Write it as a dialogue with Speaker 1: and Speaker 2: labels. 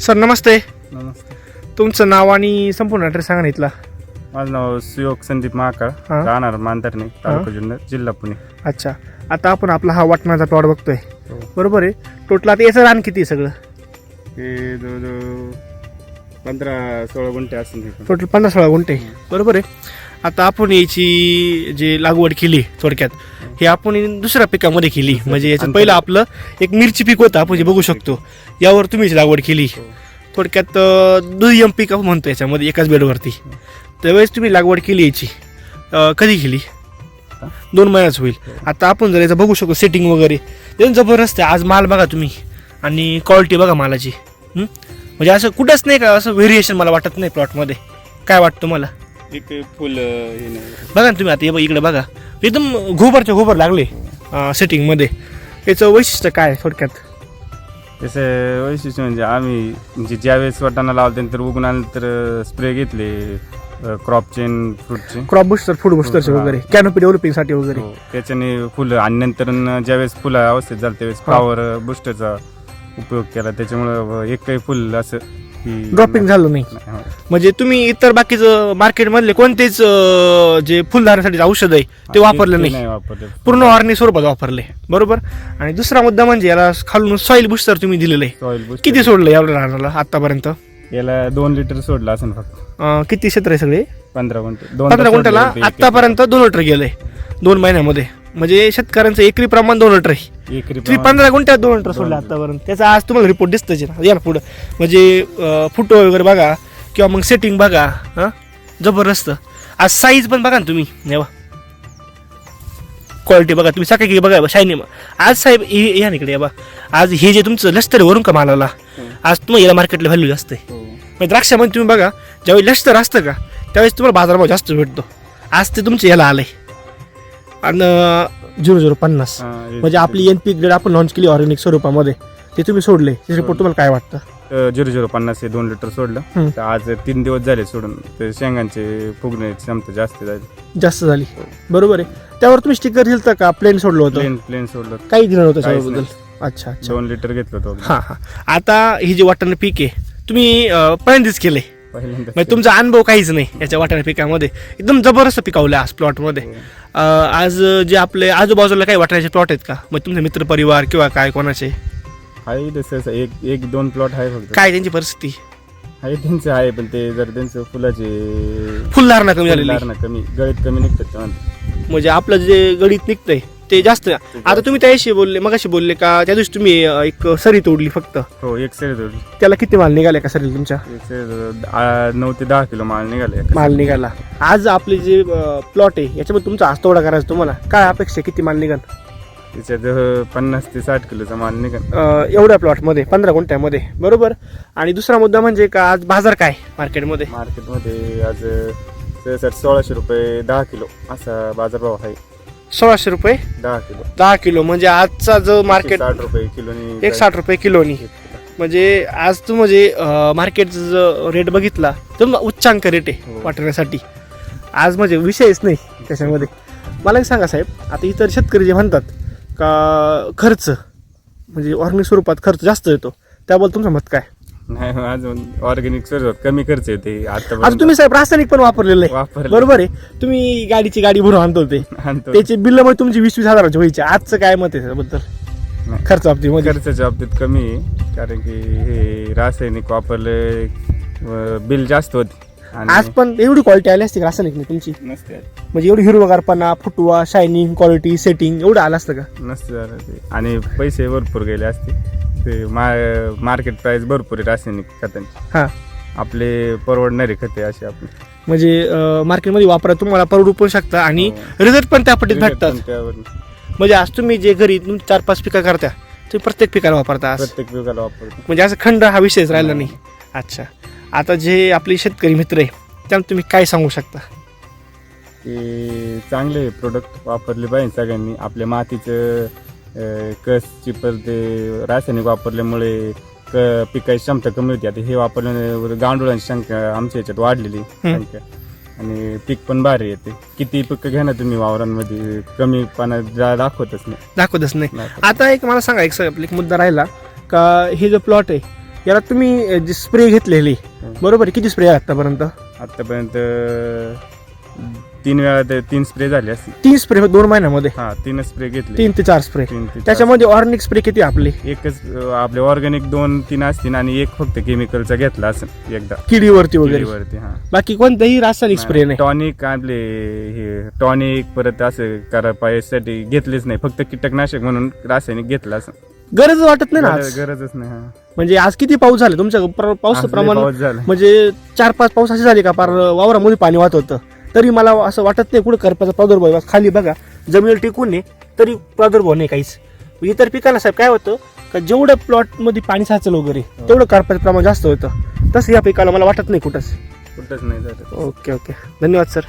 Speaker 1: Sir नमस्ते.
Speaker 2: नमस्ते.
Speaker 1: तुमचं नाव आणि संपूर्ण ॲड्रेस सांगा ना इथला.
Speaker 2: माझं नाव सुयोग संदीप महाकाळ
Speaker 1: हा.
Speaker 2: राहणार मांतरणे तालुका जुन्नर जिल्हा पुणे.
Speaker 1: अच्छा. आता आपण आपला हा वाटणाचा प्लॉट बघतोय.
Speaker 2: हो.
Speaker 1: बरोबर आहे. टोटल आता याचं रान किती आहे सगळं?
Speaker 2: हे जवळजवळ पंधरा सोळा गुंठे असेल हे पण.
Speaker 1: टोटल पन्नास सोळा गुंठे. बरोबर आहे. आता आपण याची जी लागवड केली थोडक्यात हे आपण दुसऱ्या पिकामध्ये केली. म्हणजे याच्यात पहिलं आपलं एक मिरची पीक होतं आपण जे बघू शकतो. यावर तुम्ही याची लागवड केली.
Speaker 2: हो.
Speaker 1: थोडक्यात दुय्यम पीक आपण म्हणतो याच्यामध्ये एकाच बेडवरती. त्यावेळेस तुम्ही लागवड केली याची. कधी केली? दोन महिन्याच होईल. आता आपण जर याचं बघू शकतो सेटिंग वगैरे. एकदम जबरदस्त आहे. आज माल बघा तुम्ही. आणि क्वालिटी बघा मालाची? म्हणजे असं कुठंच नाही का असं व्हेरिएशन मला वाटत नाही प्लॉटमध्ये काय वाटतं तुम्हाला?
Speaker 2: एक फुल हे नाही
Speaker 1: बघा ना तुम्ही आता हे बघ इकडे बघा एकदम गोबरच्या गोबर लागले सेटिंगमध्ये याचं वैशिष्ट्य काय आहे थोडक्यात
Speaker 2: त्याचं वैशिष्ट्य म्हणजे आम्ही म्हणजे ज्यावेळेस वाटाणा लावले त्यानंतर उगून आल्यानंतर स्प्रे घेतले क्रॉप चेन फ्रूटचे
Speaker 1: क्रॉप बुस्टर फूड बुस्टरचे
Speaker 2: हा.
Speaker 1: वगैरे कॅनोपी डेव्हलपिंगसाठी वगैरे
Speaker 2: हो. त्याच्याने फुलं आणि नंतर न ज्यावेळेस फुलं अवस्थेत झालं त्यावेळेस. फ्लावर बुस्टरचा उपयोग केला. त्याच्यामुळं एकही फुल असं की-
Speaker 1: ड्रॉपिंग झालं नाही.
Speaker 2: नाही, हो.
Speaker 1: म्हणजे तुम्ही इतर बाकीचं मार्केटमधले कोणतेच अं, जे फुलधारासाठी औषध आहे ते वापरलं नाही.
Speaker 2: वापरले.
Speaker 1: पूर्ण ऑर्गॅनिक स्वरूपात वापरले. बरोबर? आणि दुसरा मुद्दा म्हणजे याला खालून सॉईल बुस्टर तुम्ही दिलेलं आहे.
Speaker 2: सॉइल बुस्टर
Speaker 1: किती सोडलं यावं राहण्याला आतापर्यंत?
Speaker 2: याला दोन लिटर सोडलं असं फक्त.
Speaker 1: किती क्षेत्र आहे सगळे?
Speaker 2: पंधरा दोन
Speaker 1: पंधरा गुंठ्याला आतापर्यंत दोन लिटर गेलंय. दोन महिन्यामध्ये. म्हणजे शेतकऱ्यांचं एकरी प्रमाण दोन लिटर आहे.
Speaker 2: एकरी
Speaker 1: तुम्ही पंधरा गुंठ्यात दोन लिटर सोडलं आतापर्यंत. त्याचा आज तुम्हाला रिपोर्ट दिसतच ना या ना पुढं. म्हणजे फोटो वगैरे बघा किंवा मग सेटिंग बघा हां? जबरदस्त. आज साईज पण बघा ना तुम्ही. जेव्हा क्वालिटी बघा तुम्ही. सकाळी बघा शायनी आज साहेब हे- या ना इकडे या बा आज हे जे तुमचं लष्कर वरून का मालाला? आज तुम्हाला याला मार्केटला व्हॅल्यू जास्त आहे.
Speaker 2: हो.
Speaker 1: म्हणजे द्राक्षामध्ये तुम्ही बघा ज्यावेळी लष्कर असतं का त्यावेळेस तुम्हाला बाजारभाव जास्त भेटतो. आज ते तुमचे याला आलंय. झिरो झिरो पन्नास. म्हणजे आपली एन पी ग्रेड आपण लॉन्च केली ऑर्गॅनिक स्वरूपामध्ये. ते तुम्ही सोडले. ते रिपोर्ट तुम्हाला काय वाटतं?
Speaker 2: झिरो झिरो पन्नास हे दोन लिटर सोडलं. तर आज तीन दिवस झाले सोडून. ते शेंगांचे फुगण्याची क्षमता जास्त झाली.
Speaker 1: जास्त झाली. बरोबर आहे. त्यावर तुम्ही स्टिकर दिलं का? प्लेन सोडलं होतं?
Speaker 2: प्लेन प्लेन सोडलं.
Speaker 1: काही दिलं नव्हतं
Speaker 2: काहीच
Speaker 1: त्याच्याबद्दल? अच्छा अच्छा.
Speaker 2: दोन लिटर घेतलं होतं.
Speaker 1: हां हां. आता ही जे वाटाणे पीक आहे तुम्ही पहिल्यांदाच केले म्हणजे तुमचा अनुभव काहीच नाही याच्या वाटाणे पिकामध्ये. एकदम जबरदस्त पिकावलं आज प्लॉटमध्ये. आज जे आपले आजूबाजूला काही वाटाण्याचे प्लॉट आहेत का? मग तुमचे मित्रपरिवार किंवा काय कोणाचे?
Speaker 2: आहे एक एक दोन प्लॉट आहे फक्त.
Speaker 1: काय त्यांची परिस्थिती?
Speaker 2: आहे त्यांचं आहे पण ते जर त्यांचं फुलाचे
Speaker 1: फुलधारणा कमी
Speaker 2: फुलधारणा कमी गळीत कमी निघतात
Speaker 1: म्हणजे आपलं जे गणित निघतंय ते जास्त आता तुम्ही त्याशी बोलले मगाशी बोलले का त्या दिवशी तुम्ही एक सरी तोडली फक्त.
Speaker 2: हो एक सेर जोडली
Speaker 1: त्याला किती माल निघाले का सरी तुमच्या?
Speaker 2: एक सेर आ, नऊ ते दहा किलो माल निघाले.
Speaker 1: माल निघाला. आज आपले जे प्लॉट आहे याच्यामध्ये तुमचा आज तोडा करायचा तुम्हाला. काय अपेक्षा आहे? किती माल निघाल?
Speaker 2: त्याच्यात अ, पन्नास ते साठ किलोचा माल निघाल.
Speaker 1: अं, एवढ्या प्लॉटमध्ये पंधरा गुंठ्यामध्ये. बरोबर? आणि दुसरा मुद्दा म्हणजे का आज बाजार काय मार्केटमध्ये?
Speaker 2: मार्केटमध्ये आज सहसा सोळाशे रुपये दहा किलो असा बाजारभाव आहे.
Speaker 1: सोळाशे रुपये?
Speaker 2: दहा किलो.
Speaker 1: दहा किलो. म्हणजे आजचा जो मार्केट
Speaker 2: साठ रुपये किलोनी
Speaker 1: एक साठ रुपये किलोनी. म्हणजे आज तू म्हणजे मार्केटचा जो रेट बघितला तर उच्चांक रेट आहे
Speaker 2: हो.
Speaker 1: वाटण्यासाठी. आज म्हणजे विषयच नाही त्याच्यामध्ये. मला एक सांगा साहेब आता इतर शेतकरी जे म्हणतात का खर्च म्हणजे ऑर्गॅनिक स्वरूपात खर्च जास्त येतो त्याबद्दल तुमचं मत काय?
Speaker 2: नाही अजून ऑर्गॅनिक सर्व कमी खर्च येते. आता
Speaker 1: आता तुम्ही साहेब रासायनिक पण वापरलेलं आहे
Speaker 2: वापरलं.
Speaker 1: बरोबर आहे. तुम्ही गाडीची गाडी भरून आणतो ते
Speaker 2: आणतो.
Speaker 1: त्याचे बिल मग तुमची वीस वीस हजाराची व्हायचे. आजचं काय मत आहे त्याबद्दल?
Speaker 2: नाही.
Speaker 1: खर्च बाबतीमध्ये.
Speaker 2: खर्चाच्या बाबतीत कमी आहे. कारण की हे रासायनिक वापरले बिल जास्त होते.
Speaker 1: आज पण एवढी क्वालिटी आली असते का रासायनिक नाही तुमची?
Speaker 2: नसते
Speaker 1: म्हणजे एवढी हिरवगारपणा फुटवा शायनिंग क्वालिटी सेटिंग एवढं आलं असतं का?
Speaker 2: नसते झालं ते. आणि पैसे भरपूर गेले असते. ते मा- मार्केट प्राइस भरपूर आहे रासायनिक खतांची
Speaker 1: हां.
Speaker 2: आपले परवडणारे खते असे आपले.
Speaker 1: म्हणजे अं, मार्केटमध्ये वापरा तुम्हाला परवडू पण शकता आणि
Speaker 2: हो.
Speaker 1: रिझल्ट पण त्या पटीत भेटतात.
Speaker 2: पण त्यावर
Speaker 1: म्हणजे आज तुम्ही जे घरी तुम- चार पाच पिकं करता तुम्ही प्रत्येक पिकाला वापरता आज.
Speaker 2: प्रत्येक पिकाला वापरतो.
Speaker 1: म्हणजे असं खंड हा विषयच राहिला नाही. अच्छा. आता जे आपले शेतकरी मित्र आहे त्यांना तुम्ही काय सांगू शकता?
Speaker 2: की चांगले प्रोडक्ट वापरले पाहिजे सगळ्यांनी. आपल्या मातीचं अं, कस चिपर ते रासायनिक वापरल्यामुळे क पिकाची क्षमता कमी होती. आता हे वापरल्याने गांडुळांची संख्या आमच्या याच्यात वाढलेली संख्या. आणि पीक पण भारी येते. किती पिकं घ्या ना तुम्ही वावरांमध्ये कमी पाना दाखवतच नाही.
Speaker 1: दाखवतच नाही. आता एक मला सांगा एक एक मुद्दा राहिला का हे जो प्लॉट आहे याला तुम्ही जे स्प्रे घेतलेले बरोबर? किती स्प्रे आहे आतापर्यंत?
Speaker 2: आतापर्यंत तीन वेळा ते तीन स्प्रे झाले असतील.
Speaker 1: तीन स्प्रे दोन महिन्यामध्ये?
Speaker 2: हा तीन स्प्रे घेतले.
Speaker 1: तीन ते चार स्प्रे
Speaker 2: तीन ते चार.
Speaker 1: त्याच्यामध्ये ऑर्गॅनिक स्प्रे किती आपले?
Speaker 2: एकच अं, आपले ऑर्गॅनिक दोन तीन असतील आणि एक फक्त केमिकलचा घेतला असेल एकदा.
Speaker 1: किडीवरती वगैरे.
Speaker 2: किडीवरती, हा.
Speaker 1: बाकी कोणताही रासायनिक स्प्रे नाही.
Speaker 2: टॉनिक आपले हे टॉनिक परत असं करापायासाठी घेतलेच नाही. फक्त कीटकनाशक म्हणून रासायनिक घेतलं असं
Speaker 1: गरज वाटत नाही ना आज?
Speaker 2: गरजच नाही हा.
Speaker 1: म्हणजे आज किती पाऊस झाले? तुमच्या प्र- पाऊस
Speaker 2: लय
Speaker 1: प्रमाण
Speaker 2: पाऊस झाला.
Speaker 1: म्हणजे चार पाच पाऊस असे झाले का? पार वावरामध्ये पाणी वाहत होतं. तरी मला असं वाटत नाही कुठं करपाचा प्रादुर्भाव. खाली बघा जमिनीला टिकून आहे तरी प्रादुर्भाव नाही काहीच. इतर पिकांना साहेब काय होतं का जेवढं प्लॉटमध्ये पाणी साचलं वगैरे तेवढं करपाचं प्रमाण जास्त होतं. तसं या पिकाला मला वाटत नाही कुठंच.
Speaker 2: कुठंच नाही
Speaker 1: ओके ओके. धन्यवाद सर